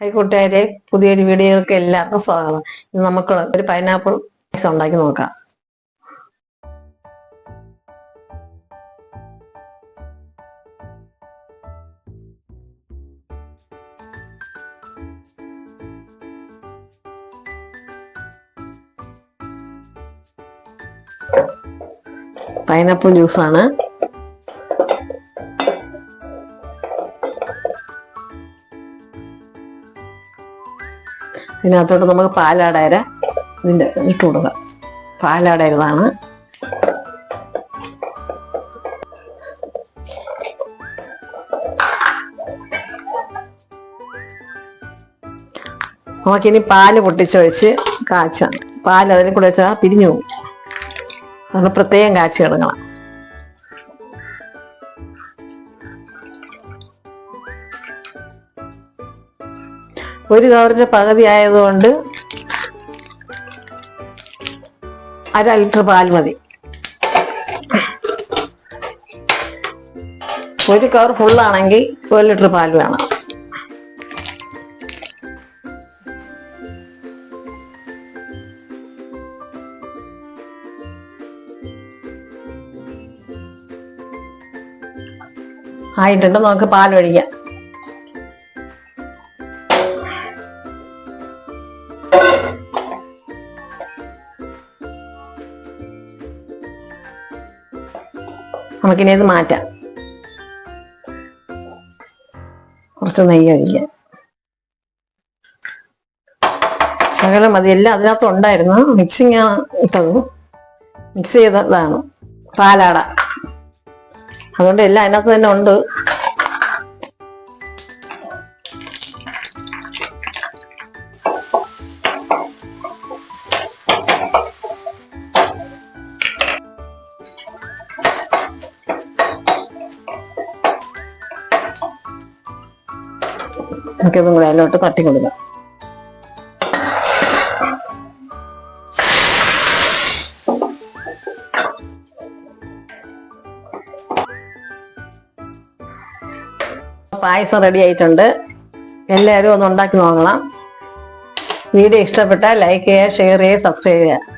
High കൂട്ടുകാരെ പുതിയൊരു വീഡിയോയിലേക്ക് എല്ലാവർക്കും സ്വാഗതം നമുക്ക് ഒരു പൈനാപ്പിൾ ഐസ് ഉണ്ടാക്കി നോക്കാം. പൈനാപ്പിൾ ജ്യൂസാണ് ഇതിനകത്തോട്ട് നമുക്ക് പാലാടയര ഇതിന്റെ ഇട്ട് കൊടുക്കാം. പാലാടരുതാണ് നമുക്കിനി പാൽ പൊട്ടിച്ചൊഴിച്ച് കാച്ചാണ് പാൽ അതിൽ കൂടെ വെച്ചാൽ പിരിഞ്ഞു പോകും. അത് പ്രത്യേകം കാച്ചി കിടക്കണം ഒരു കവറിന്റെ പകുതി ആയതുകൊണ്ട് അര ലിറ്റർ പാൽ മതി. ഒരു കവർ ഫുള്ളാണെങ്കിൽ ഒരു ലിറ്റർ പാൽ വേണം. ആയിട്ടുണ്ട് നമുക്ക് പാൽ ഒഴിക്കാം. നമുക്കിനി ഇത് മാറ്റാം. കുറച്ച് നെയ്യ് ഒഴിക്കാം. മതി എല്ലാം അതിനകത്ത് ഉണ്ടായിരുന്നു. മിക്സിങ് ഇട്ടത്. മിക്സ് ചെയ്തതാണ്. പാലാട. അതുകൊണ്ട് എല്ലാം അതിനകത്ത് തന്നെ ഉണ്ട്. നമുക്കിതും കൂടെ അതിലോട്ട് തട്ടി കൊടുക്കാം. പായസം റെഡി ആയിട്ടുണ്ട്. എല്ലാവരും ഒന്ന് ഉണ്ടാക്കി നോക്കണം. വീഡിയോ ഇഷ്ടപ്പെട്ടാൽ ലൈക്ക് ചെയ്യുക ഷെയർ ചെയ്യുക സബ്സ്ക്രൈബ് ചെയ്യുക.